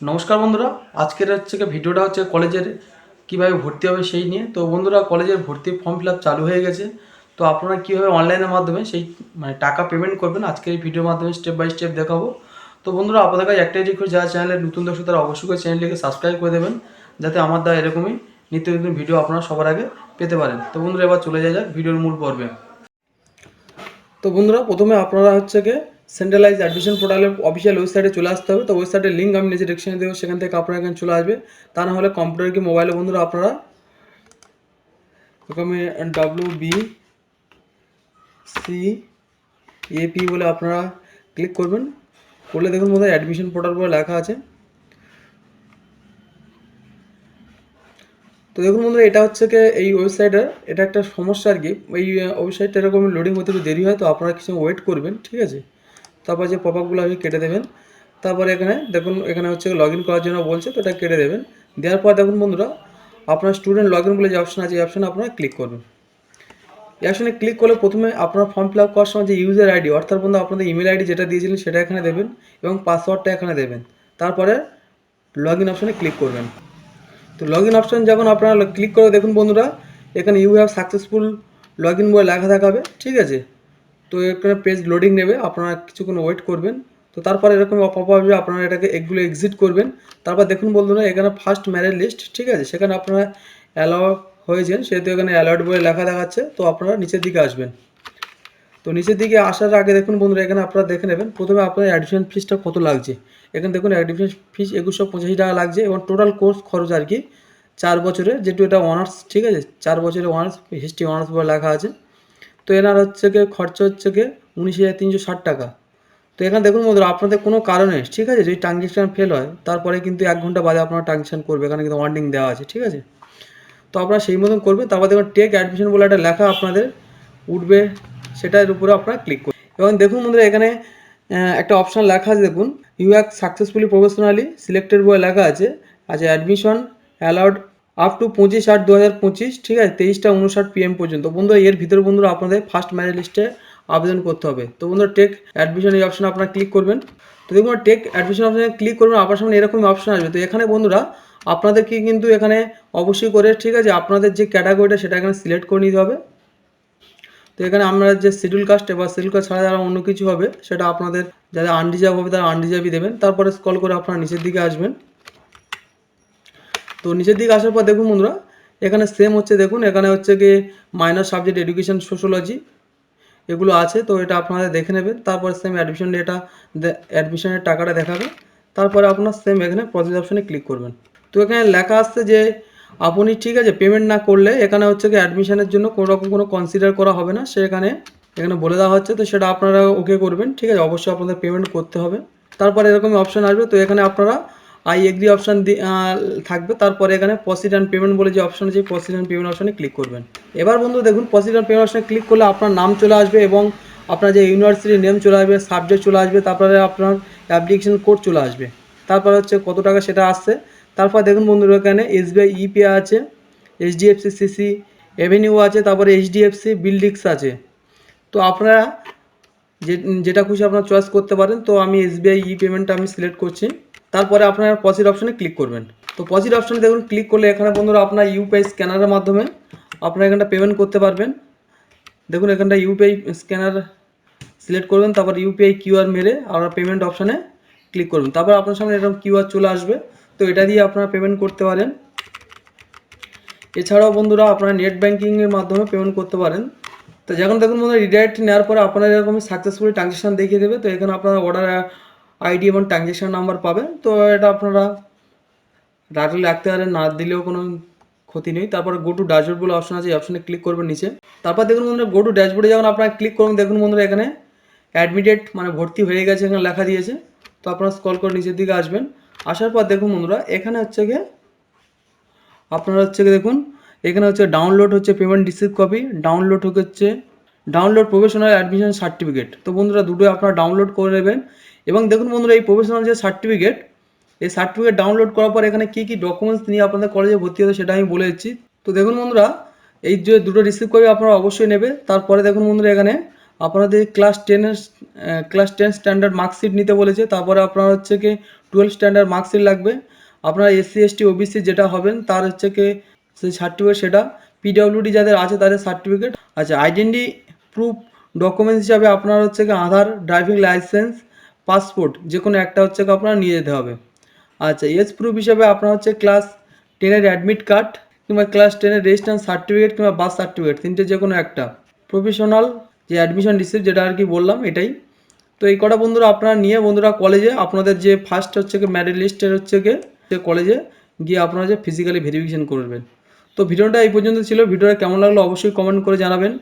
নমস্কার বন্ধুরা, আজকের হচ্ছে ভিডিওটা হচ্ছে কলেজের কীভাবে ভর্তি হবে সেই নিয়ে। তো বন্ধুরা, কলেজের ভর্তি ফর্ম ফিল চালু হয়ে গেছে। তো আপনারা কীভাবে অনলাইনের মাধ্যমে সেই মানে টাকা পেমেন্ট করবেন, আজকের এই ভিডিওর মাধ্যমে স্টেপ বাই স্টেপ দেখাবো। তো বন্ধুরা, আপনাদের কাছে একটাই রিকোয়েস্ট যারা চ্যানেলে নতুন দর্শক, তারা অবশ্যই করে চ্যানেলটিকে সাবস্ক্রাইব করে দেবেন, যাতে আমার দ্বারা এরকমই নিত্য নতুন ভিডিও আপনারা সবার আগে পেতে পারেন। তো বন্ধুরা, এবার চলে যাওয়া যাক ভিডিওর মূল পর্বে। তো বন্ধুরা, প্রথমে আপনারা হচ্ছে গিয়ে সেন্ট্রালাইজ অ্যাডমিশন পোর্টালের অফিসিয়াল ওয়েবসাইটে চলে আসতে হবে। তো ওয়েবসাইটের লিঙ্ক আমি নিজে ডিসক্রিপশনে দেবো, সেখান থেকে আপনারা এখানে চলে আসবে। তা না হলে কম্পিউটার কি মোবাইলে বন্ধুরা আপনারা এরকমই ডাব্লিউ বি সি এপি বলে আপনারা ক্লিক করবেন। করলে দেখুন বোধহয় অ্যাডমিশন পোর্টাল বলে লেখা আছে। তো দেখুন বন্ধুরা, এটা হচ্ছে কি এই ওয়েবসাইটের এটা একটা সমস্যা আর কি। এই ওয়েবসাইটটা এরকম লোডিং হতে একটু দেরি হয়, তো আপনারা কিছু ওয়েট করবেন, ঠিক আছে? তারপর যে পপ আপগুলো আপনি কেটে দেবেন, তারপরে এখানে দেখুন, এখানে হচ্ছে লগ করার জন্য বলছে, তো এটা কেটে দেবেন। দেওয়ার পর দেখুন বন্ধুরা, আপনার স্টুডেন্ট লগ ইন বলে যে অপশন আছে, এই অপশনে আপনারা ক্লিক করবেন। এই অপশনে ক্লিক করলে প্রথমে আপনার ফর্ম ফিল আপ করার সময় যে ইউজার আইডি অর্থাৎ বন্ধু আপনাদের ইমেল আইডি যেটা দিয়েছিলেন, সেটা এখানে দেবেন এবং পাসওয়ার্ডটা এখানে দেবেন। তারপরে লগ ইন অপশানে ক্লিক করবেন। তো লগ ইন অপশান যখন আপনারা ক্লিক করে দেখুন বন্ধুরা, এখানে you have successful log in বলে লেখা দেখাবে ঠিক আছে? তো এখানে পেজ লোডিং নেবে, আপনারা কিছুক্ষণ ওয়েট করবেন। তো তারপর এরকম পপ আসবে আপনারা এটাকে এগুলো এক্সিট করবেন। তারপর দেখুন বন্ধুরা, এখানে ফার্স্ট ম্যারেজ লিস্ট ঠিক আছে? সেখানে আপনারা অ্যালাউ হয়েছেন, সেহেতু এখানে অ্যালাউড বলে লেখা দেখাচ্ছে। তো আপনারা নিচের দিকে আসবেন। তো নিচের দিকে আসার আগে দেখুন বন্ধুরা, এখানে আপনারা দেখে নেবেন। প্রথমে আপনার অ্যাডমিশন ফিসটা কত লাগছে? এখানে দেখুন অ্যাডমিশন ফিস একুশশো পঁচাশি টাকা লাগছে এবং টোটাল কোর্স খরচ আর কি, চার বছরে যেহেতু এটা অনার্স ঠিক আছে? চার বছরের অনার্স হিস্ট্রি অনার্স বলে লেখা আছে। তো এনার হচ্ছে গিয়ে খরচা হচ্ছে গিয়ে উনিশ হাজার তিনশো ষাট টাকা। তো এখানে দেখুন বন্ধুরা, আপনাদের কোনো কারণে, ঠিক আছে, যদি ট্রানজেকশন ফেল হয়, তারপরে কিন্তু এক ঘণ্টা বাদে আপনারা ট্রানজেকশন করবে, এখানে কিন্তু ওয়ার্নিং দেওয়া আছে, ঠিক আছে? তো আপনারা সেই মতন করবেন, তারপর দেখুন টেক অ্যাডমিশন বলে একটা লেখা আপনাদের উঠবে, সেটার উপরে আপনারা ক্লিক করবেন। এবং দেখুন বন্ধুরা, এখানে একটা অপশান লেখা আছে, দেখুন you have successfully professionally selected বলে লেখা আছে আচ্ছা অ্যাডমিশন অ্যালাউড আপ টু পঁচিশ আট দু হাজার পঁচিশ, ঠিক আছে? তেইশটা উনষাট পিএম পর্যন্ত। বন্ধুরা, এর ভিতরে বন্ধুরা আপনাদের ফার্স্ট ম্যারেজ লিস্টে আবেদন করতে হবে। তো বন্ধুরা টেক অ্যাডমিশন এই অপশানে আপনারা ক্লিক করবেন। তো দেখুন টেক অ্যাডমিশন অপশানে ক্লিক করবেন আপনার সামনে এরকম অপশান আসবে। তো এখানে বন্ধুরা, আপনাদেরকে কিন্তু এখানে অবশ্যই করে, ঠিক আছে? আপনাদের যে ক্যাটাগরিটা সেটা এখানে সিলেক্ট করে নিতে হবে। তো এখানে আমরা যে শিডিউল কাস্ট বা শিডিউল কাস্ট ছাড়া যারা অন্য কিছু হবে, সেটা আপনাদের যারা আনরিজার্ভ হবে, তারা আনরিজার্ভই দেবেন। তারপরে স্কল করে আপনারা নিচের দিকে আসবেন। তো নিচের দিকে আসার পর দেখুন বন্ধুরা, এখানে সেম হচ্ছে দেখুন, এখানে হচ্ছে কি মাইনর সাবজেক্ট এডুকেশন সোশ্যোলজি এগুলো আছে, তো এটা আপনারা দেখে নেবেন, তারপর সেম অ্যাডমিশন ডেটা অ্যাডমিশনের টাকাটা দেখাবে, তারপরে আপনার সেম এখানে প্রসেস অপশনে ক্লিক করবেন। তো এখানে লেখা আসছে যে আপনি ঠিক আছে পেমেন্ট না করলে এখানে হচ্ছে কি অ্যাডমিশনের জন্য কোনো রকম কোনো কনসিডার করা হবে না, সেখানে এখানে বলে দেওয়া হচ্ছে, তো সেটা আপনারা ওকে করবেন, ঠিক আছে, অবশ্যই আপনাদের পেমেন্ট করতে হবে। তারপরে এরকম অপশন আসবে, তো এখানে আপনারা আই এগ্রি অপশান থাকবে। তারপরে এখানে প্রসিড অ্যান্ড পেমেন্ট বলে যে অপশান আছে প্রসিড অ্যান্ড পেমেন্ট অপশনে ক্লিক করবেন। এবার বন্ধু দেখুন প্রসিড অ্যান্ড পেমেন্ট অপশনে ক্লিক করলে আপনার নাম চলে আসবে এবং আপনার যে ইউনিভার্সিটির নেম চলে আসবে সাবজেক্ট চলে আসবে, তারপরে আপনার অ্যাপ্লিকেশন কোড চলে আসবে। তারপরে হচ্ছে কত টাকা সেটা আসছে। তারপর দেখুন বন্ধুরা, এখানে এসবিআই ইপিআই আছে এইচডিএফসি সিসি এভিনিউ আছে, তারপরে এইচডিএফসি বিল্ডিক্স আছে। তো আপনারা যে যেটা খুশি আপনার চয়েস করতে পারেন। তো আমি এসবিআই ই পেমেন্টটা আমি সিলেক্ট করছি। তারপরে আপনার পসিড অপশনে ক্লিক করবেন। তো পসিড অপশনে দেখুন ক্লিক করলে এখানে বন্ধুরা আপনার ইউপিআই স্ক্যানারের মাধ্যমে আপনারা এখানটা পেমেন্ট করতে পারবেন। দেখুন, এখানটা ইউপিআই স্ক্যানার সিলেক্ট করবেন, তারপর ইউপিআই কিউআর মেরে আপনার পেমেন্ট অপশানে ক্লিক করবেন। তারপর আপনার সামনে এরকম কিউআর চলে আসবে। তো এটা দিয়ে আপনারা পেমেন্ট করতে পারেন। এছাড়াও বন্ধুরা আপনারা নেট ব্যাঙ্কিংয়ের মাধ্যমে পেমেন্ট করতে পারেন। তো যখন দেখুন বন্ধুরা রিডাইরেক্ট নেওয়ার পরে আপনারা এরকম সাকসেসফুলি ট্রানজেকশন দেখিয়ে দেবে। তো এখানে আপনারা অর্ডার আইডি এবং ট্রানজেকশন নাম্বার পাবেন তো এটা আপনারা রাখলে রাখতে পারেন, না দিলেও কোনো ক্ষতি নেই। তারপর গো টু ড্যাশবোর্ড বলে অপশন আছে, এই অপশনে ক্লিক করবেন নিচে। তারপর দেখুন বন্ধুরা গো টু ড্যাশবোর্ডে যখন আপনারা ক্লিক করবেন, দেখুন বন্ধুরা এখানে অ্যাডমিটেড মানে ভর্তি হয়ে গেছে, এখানে লেখা দিয়েছে। তো আপনারা স্কল করে নিচের দিকে আসবেন। আসার পর দেখুন বন্ধুরা, এখানে হচ্ছে গিয়ে আপনারা হচ্ছে দেখুন, এখানে হচ্ছে ডাউনলোড হচ্ছে পেমেন্ট রিসিভ কপি ডাউনলোড হচ্ছে ডাউনলোড প্রফেশনাল অ্যাডমিশন সার্টিফিকেট তো বন্ধুরা দুটোই আপনারা ডাউনলোড করে নেবেন। এবং দেখুন বন্ধুরা, এই প্রফেশনাল যে সার্টিফিকেট এই সার্টিফিকেট ডাউনলোড করার পর এখানে কী কী ডকুমেন্টস নিয়ে আপনাদের কলেজে ভর্তি হবে সেটা আমি বলে দিচ্ছি। তো দেখুন বন্ধুরা, এই যে দুটো রিসিভ কপি আপনারা অবশ্যই নেবে তারপরে দেখুন বন্ধুরা, এখানে আপনাদের ক্লাস টেনের ক্লাস টেন স্ট্যান্ডার্ড মার্কশিট নিতে বলেছে। তারপরে আপনার হচ্ছে কি টুয়েলভ স্ট্যান্ডার্ড মার্কশিট লাগবে। আপনার এসসি এসটি ওবিসি যেটা হবেন, তার হচ্ছে কি সেই সার্টিফিকেট সেটা। পিডাব্লিউডি যাদের আছে, তাদের সার্টিফিকেট আচ্ছা আইডেন্টি প্রুফ ডকুমেন্টস হিসাবে আপনার হচ্ছে কি আধার ড্রাইভিং লাইসেন্স পাসপোর্ট যে কোনো একটা হচ্ছে কি আপনার নিয়ে যেতে হবে। আচ্ছা এজ প্রুফ হিসাবে আপনার হচ্ছে ক্লাস টেনের অ্যাডমিট কার্ড কিংবা ক্লাস টেনের রেজিস্ট্রেশন সার্টিফিকেট কিংবা বার্থ সার্টিফিকেট তিনটে যে কোনো একটা। প্রফেশনাল যে অ্যাডমিশন রিসিপ্ট যেটা আর কি বললাম, এটাই। তো এই কটা বন্ধুরা আপনারা নিয়ে, বন্ধুরা কলেজে আপনাদের যে ফার্স্ট হচ্ছে কি ম্যারিট লিস্টের হচ্ছে কি যে কলেজে গিয়ে আপনারা যে ফিজিক্যালি ভেরিফিকেশন করবেন। তো ভিডিওটা এই পর্যন্ত ছিল। ভিডিওটা কেমন লাগল অবশ্যই কমেন্ট করে জানাবেন।